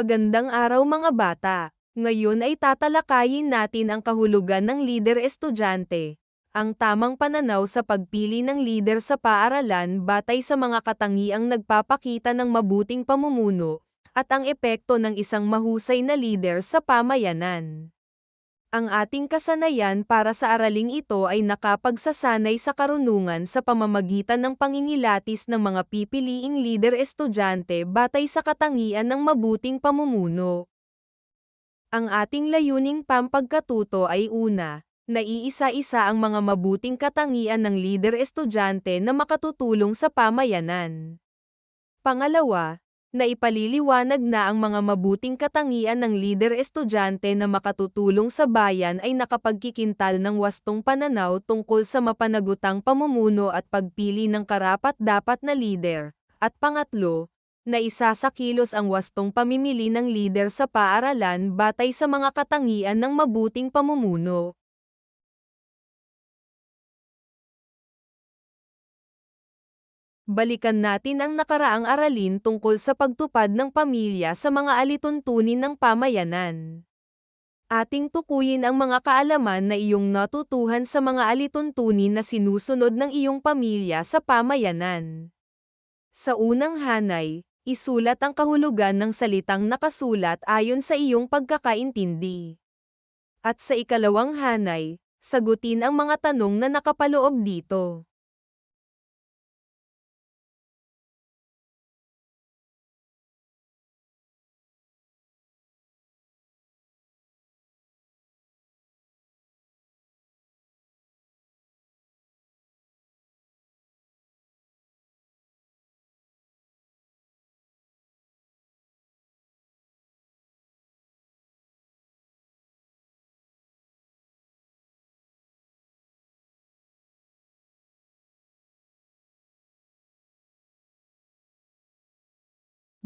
Magandang araw mga bata. Ngayon ay tatalakayin natin ang kahulugan ng lider estudyante. Ang tamang pananaw sa pagpili ng lider sa paaralan batay sa mga katangiang nagpapakita ng mabuting pamumuno, at ang epekto ng isang mahusay na lider sa pamayanan. Ang ating kasanayan para sa araling ito ay nakapagsasanay sa karunungan sa pamamagitan ng pangingilatis ng mga pipiliing lider estudyante batay sa katangian ng mabuting pamumuno. Ang ating layuning pampagkatuto ay una, naiisa-isa ang mga mabuting katangian ng lider estudyante na makatutulong sa pamayanan. Pangalawa, na ipaliliwanag na ang mga mabuting katangian ng lider estudyante na makatutulong sa bayan ay nakapagkikintal ng wastong pananaw tungkol sa mapanagutang pamumuno at pagpili ng karapat-dapat na lider. At pangatlo, na isasakilos ang wastong pamimili ng lider sa paaralan batay sa mga katangian ng mabuting pamumuno. Balikan natin ang nakaraang aralin tungkol sa pagtupad ng pamilya sa mga alituntunin ng pamayanan. Ating tukuyin ang mga kaalaman na iyong natutuhan sa mga alituntunin na sinusunod ng iyong pamilya sa pamayanan. Sa unang hanay, isulat ang kahulugan ng salitang nakasulat ayon sa iyong pagkakaintindi. At sa ikalawang hanay, sagutin ang mga tanong na nakapaloob dito.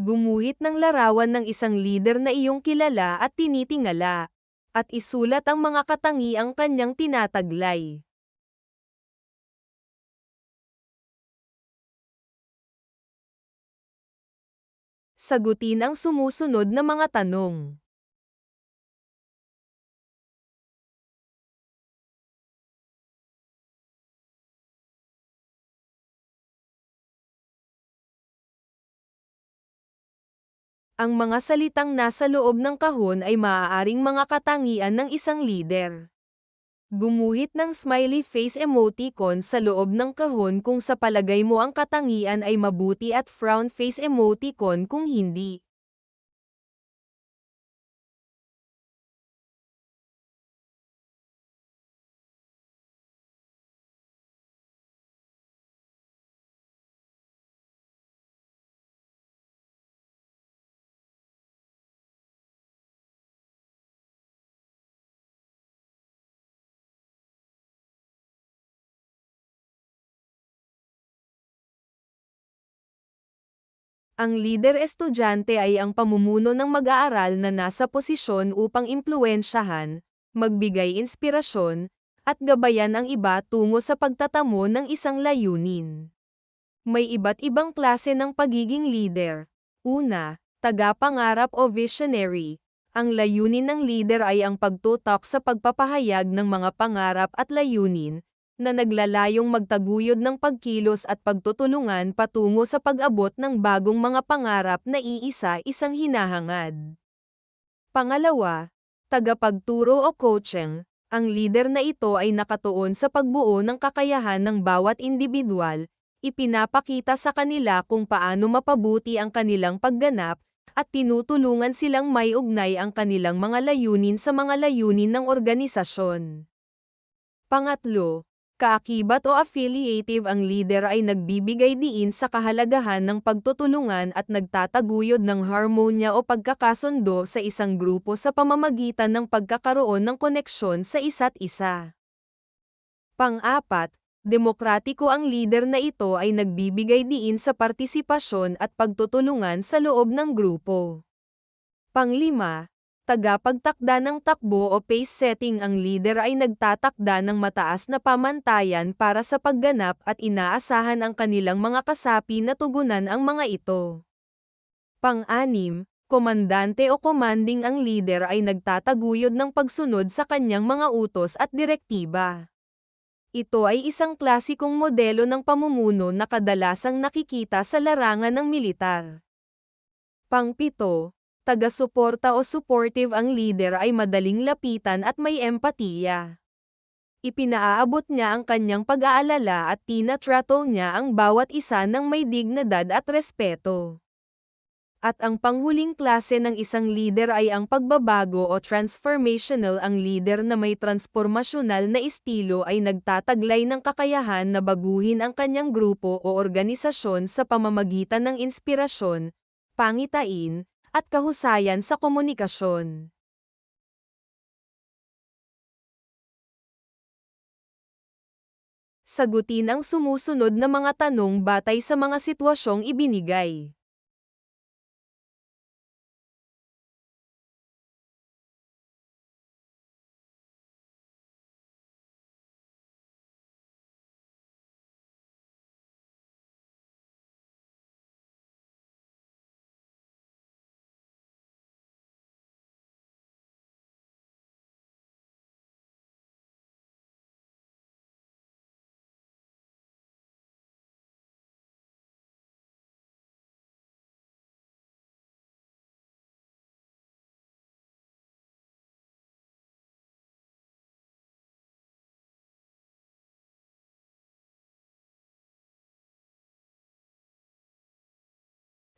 Gumuhit ng larawan ng isang lider na iyong kilala at tinitingala. At isulat ang mga katangiang kanyang tinataglay. Sagutin ang sumusunod na mga tanong. Ang mga salitang nasa loob ng kahon ay maaaring mga katangian ng isang lider. Gumuhit ng smiley face emoticon sa loob ng kahon kung sa palagay mo ang katangian ay mabuti at frown face emoticon kung hindi. Ang lider estudyante ay ang pamumuno ng mag-aaral na nasa posisyon upang impluensyahan, magbigay inspirasyon, at gabayan ang iba tungo sa pagtatamo ng isang layunin. May iba't ibang klase ng pagiging leader. Una, tagapangarap o visionary. Ang layunin ng leader ay ang pagtutok sa pagpapahayag ng mga pangarap at layunin, na naglalayong magtaguyod ng pagkilos at pagtutulungan patungo sa pag-abot ng bagong mga pangarap na iisa-isang hinahangad. Pangalawa, tagapagturo o coaching, ang leader na ito ay nakatuon sa pagbuo ng kakayahan ng bawat individual, ipinapakita sa kanila kung paano mapabuti ang kanilang pagganap, at tinutulungan silang may ugnay ang kanilang mga layunin sa mga layunin ng organisasyon. Pangatlo, Kaakibat o affiliative ang leader ay nagbibigay diin sa kahalagahan ng pagtutulungan at nagtataguyod ng harmonya o pagkakasundo sa isang grupo sa pamamagitan ng pagkakaroon ng koneksyon sa isa't isa. Pang-apat, demokratiko ang leader na ito ay nagbibigay diin sa partisipasyon at pagtutulungan sa loob ng grupo. Panglima, tagapagtakda ng takbo o pace setting ang leader ay nagtatakda ng mataas na pamantayan para sa pagganap at inaasahan ang kanilang mga kasapi na tugunan ang mga ito. Pang-anim, komandante o commanding ang leader ay nagtataguyod ng pagsunod sa kanyang mga utos at direktiba. Ito ay isang klasikong modelo ng pamumuno na kadalasang nakikita sa larangan ng militar. Pangpito, taga-suporta o supportive ang leader ay madaling lapitan at may empatiya. Ipinaaabot niya ang kanyang pag-aalala at tinatrato niya ang bawat isa ng may dignidad at respeto. At ang panghuling klase ng isang leader ay ang pagbabago o transformational ang leader na may transformasyonal na estilo ay nagtataglay ng kakayahan na baguhin ang kanyang grupo o organisasyon sa pamamagitan ng inspirasyon, pangitain, at kahusayan sa komunikasyon. Sagutin ang sumusunod na mga tanong batay sa mga sitwasyong ibinigay.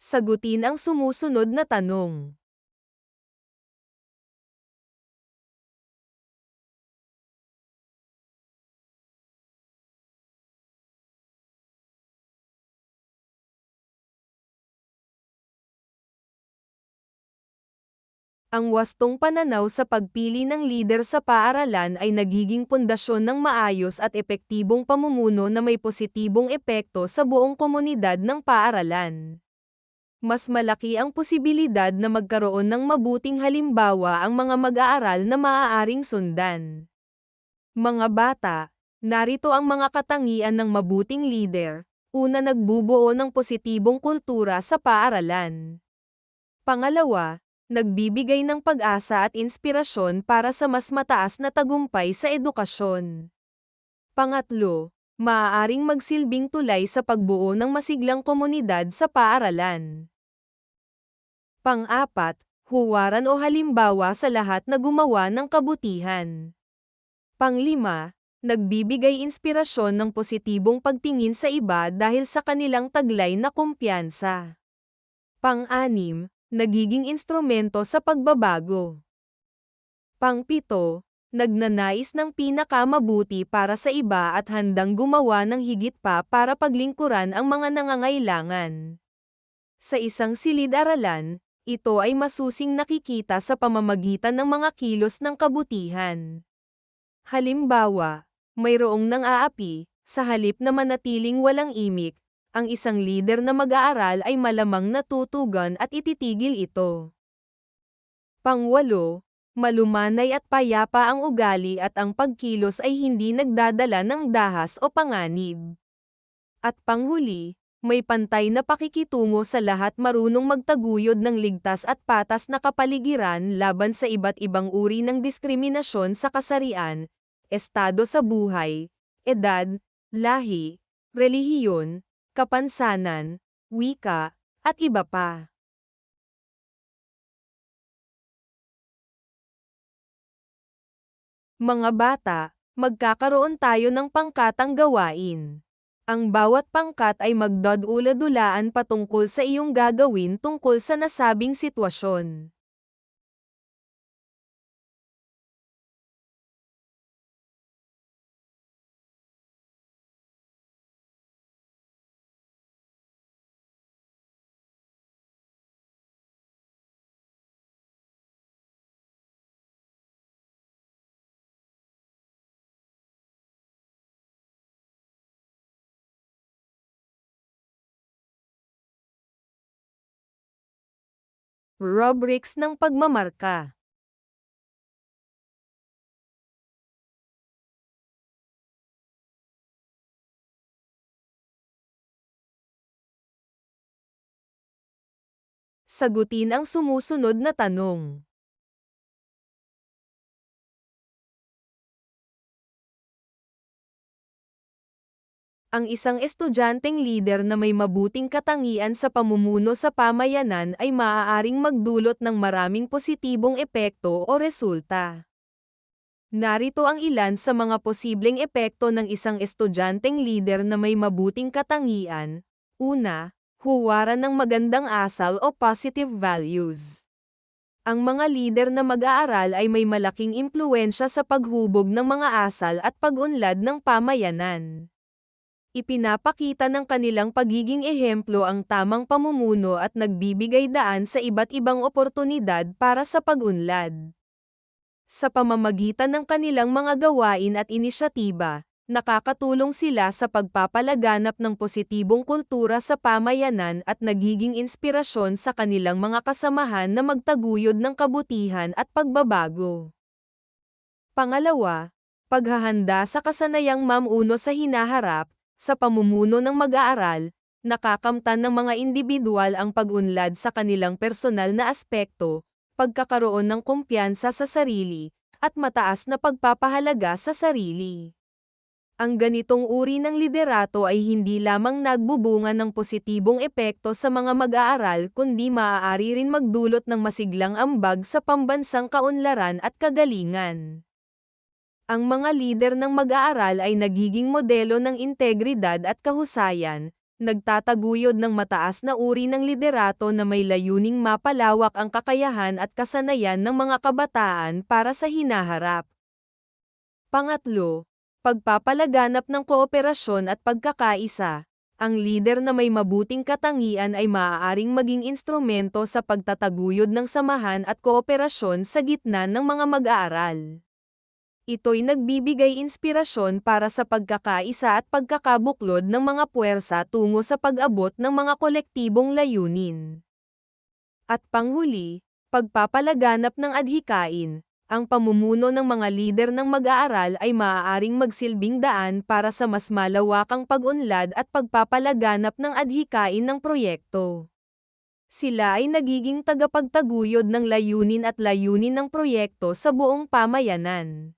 Sagutin ang sumusunod na tanong. Ang wastong pananaw sa pagpili ng lider sa paaralan ay nagiging pundasyon ng maayos at epektibong pamumuno na may positibong epekto sa buong komunidad ng paaralan mas malaki ang posibilidad na magkaroon ng mabuting halimbawa ang mga mag-aaral na maaaring sundan. Mga bata, narito ang mga katangian ng mabuting leader. Una nagbubuo ng positibong kultura sa paaralan. Pangalawa, nagbibigay ng pag-asa at inspirasyon para sa mas mataas na tagumpay sa edukasyon. Pangatlo, maaaring magsilbing tulay sa pagbuo ng masiglang komunidad sa paaralan. Pang-apat, huwaran o halimbawa sa lahat na gumawa ng kabutihan. Panglima, nagbibigay inspirasyon ng positibong pagtingin sa iba dahil sa kanilang taglay na kumpiyansa. Pang-anim, nagiging instrumento sa pagbabago. Pang-pito, nagnanais ng pinakamabuti para sa iba at handang gumawa ng higit pa para paglingkuran ang mga nangangailangan. Sa isang silid-aralan, ito ay masusing nakikita sa pamamagitan ng mga kilos ng kabutihan. Halimbawa, mayroong nang aapi, sa halip na manatiling walang imik, ang isang lider na mag-aaral ay malamang natutugan at ititigil ito. Pangwalo, malumanay at payapa ang ugali at ang pagkilos ay hindi nagdadala ng dahas o panganib. At panghuli, may pantay na pakikitungo sa lahat marunong magtaguyod ng ligtas at patas na kapaligiran laban sa iba't ibang uri ng diskriminasyon sa kasarian, estado sa buhay, edad, lahi, relihiyon, kapansanan, wika, at iba pa. Mga bata, magkakaroon tayo ng pangkatang gawain. Ang bawat pangkat ay magdadula-dulaan patungkol sa iyong gagawin tungkol sa nasabing sitwasyon. Rubrics ng pagmamarka Sagutin ang sumusunod na tanong. Ang isang estudyanteng lider na may mabuting katangian sa pamumuno sa pamayanan ay maaaring magdulot ng maraming positibong epekto o resulta. Narito ang ilan sa mga posibleng epekto ng isang estudyanteng lider na may mabuting katangian. Una, huwaran ng magandang asal o positive values. Ang mga lider na mag-aaral ay may malaking impluensya sa paghubog ng mga asal at pag-unlad ng pamayanan ipinapakita ng kanilang pagiging ehemplo ang tamang pamumuno at nagbibigay daan sa iba't ibang oportunidad para sa pag-unlad. Sa pamamagitan ng kanilang mga gawain at inisyatiba, nakakatulong sila sa pagpapalaganap ng positibong kultura sa pamayanan at nagiging inspirasyon sa kanilang mga kasamahan na magtaguyod ng kabutihan at pagbabago. Pangalawa, paghahanda sa kasanayang mamuno sa hinaharap, sa pamumuno ng mag-aaral, nakakamtan ng mga individual ang pag-unlad sa kanilang personal na aspekto, pagkakaroon ng kumpiyansa sa sarili, at mataas na pagpapahalaga sa sarili. Ang ganitong uri ng liderato ay hindi lamang nagbubunga ng positibong epekto sa mga mag-aaral kundi maaari rin magdulot ng masiglang ambag sa pambansang kaunlaran at kagalingan. Ang mga lider ng mag-aaral ay nagiging modelo ng integridad at kahusayan, nagtataguyod ng mataas na uri ng liderato na may layuning mapalawak ang kakayahan at kasanayan ng mga kabataan para sa hinaharap. Pangatlo, pagpapalaganap ng kooperasyon at pagkakaisa. Ang lider na may mabuting katangian ay maaaring maging instrumento sa pagtataguyod ng samahan at kooperasyon sa gitna ng mga mag-aaral. Ito'y nagbibigay inspirasyon para sa pagkakaisa at pagkakabuklod ng mga puwersa tungo sa pag-abot ng mga kolektibong layunin. At panghuli, pagpapalaganap ng adhikain, ang pamumuno ng mga lider ng mag-aaral ay maaaring magsilbing daan para sa mas malawakang pag-unlad at pagpapalaganap ng adhikain ng proyekto. Sila ay nagiging tagapagtaguyod ng layunin at layunin ng proyekto sa buong pamayanan.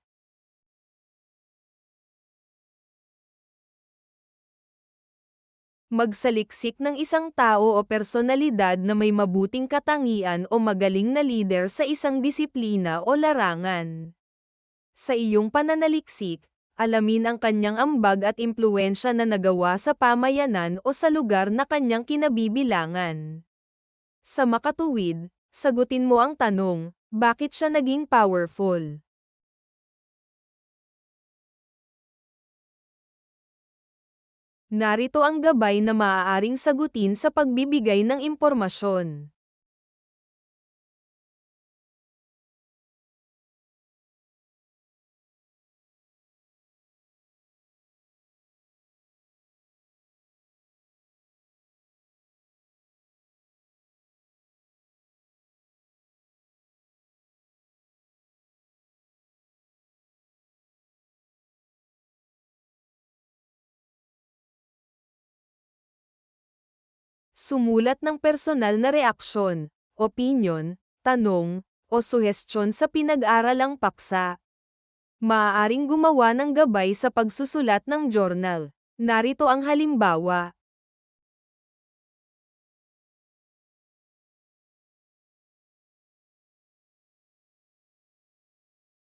Magsaliksik ng isang tao o personalidad na may mabuting katangian o magaling na lider sa isang disiplina o larangan. Sa iyong pananaliksik, alamin ang kanyang ambag at impluensya na nagawa sa pamayanan o sa lugar na kanyang kinabibilangan. Sa makatuwid, sagutin mo ang tanong, bakit siya naging powerful? Narito ang gabay na maaaring sagutin sa pagbibigay ng impormasyon. Sumulat ng personal na reaksyon, opinyon, tanong, o suhestyon sa pinag-aralang paksa. Maaaring gumawa ng gabay sa pagsusulat ng journal. Narito ang halimbawa.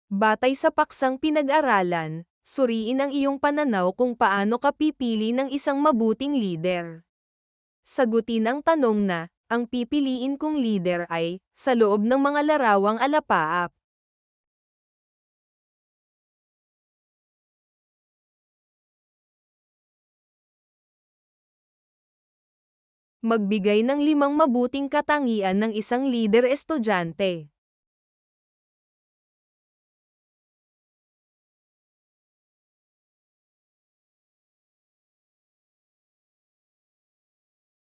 Batay sa paksang pinag-aralan, suriin ang iyong pananaw kung paano ka pipili ng isang mabuting leader. Sagutin ang tanong na, ang pipiliin kong leader ay, sa loob ng mga larawang alapaap. Magbigay ng limang mabuting katangian ng isang leader estudyante.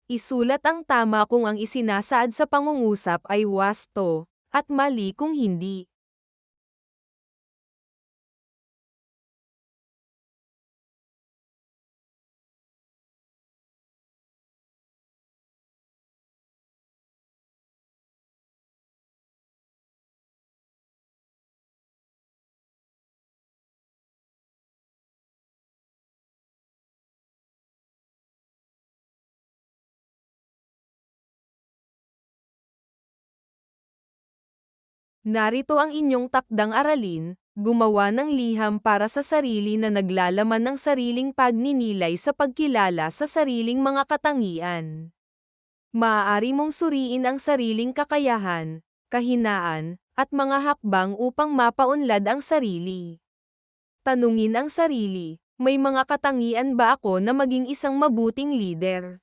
Isulat ang tama kung ang isinasaad sa pangungusap ay wasto, at mali kung hindi. Narito ang inyong takdang aralin, gumawa ng liham para sa sarili na naglalaman ng sariling pagninilay sa pagkilala sa sariling mga katangian. Maaari mong suriin ang sariling kakayahan, kahinaan, at mga hakbang upang mapaunlad ang sarili. Tanungin ang sarili, may mga katangian ba ako na maging isang mabuting leader?